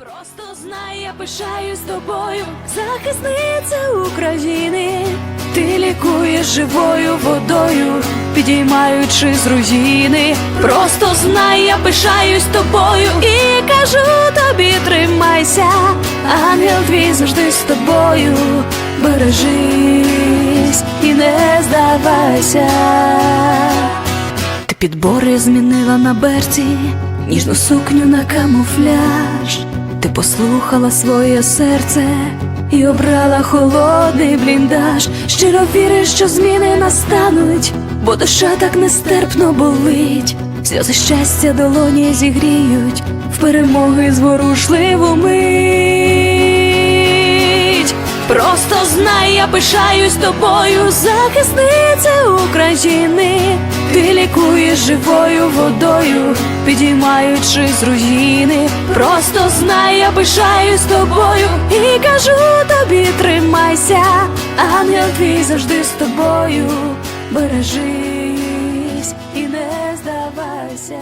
Просто знай, я пишаюсь тобою, захисниця України. Ти лікуєш живою водою, підіймаючи з руїни. Просто знай, я пишаюсь тобою і кажу тобі, тримайся, ангел твій завжди з тобою. Бережись і не здавайся. Ти підбори змінила на берці, ніжну сукню на камуфляж. Ти послухала своє серце і обрала холодний бліндаж. Щиро віриш, що зміни настануть, бо душа так нестерпно болить. Сльози щастя долоні зігріють в перемоги зворушливу мить. Просто знай, я пишаюсь тобою, захисниця України. Ти лікуєш живою водою, підіймаючи з руїни. Просто знай, я пишаюсь тобою і кажу тобі, тримайся, ангел твій завжди з тобою. Бережись і не здавайся.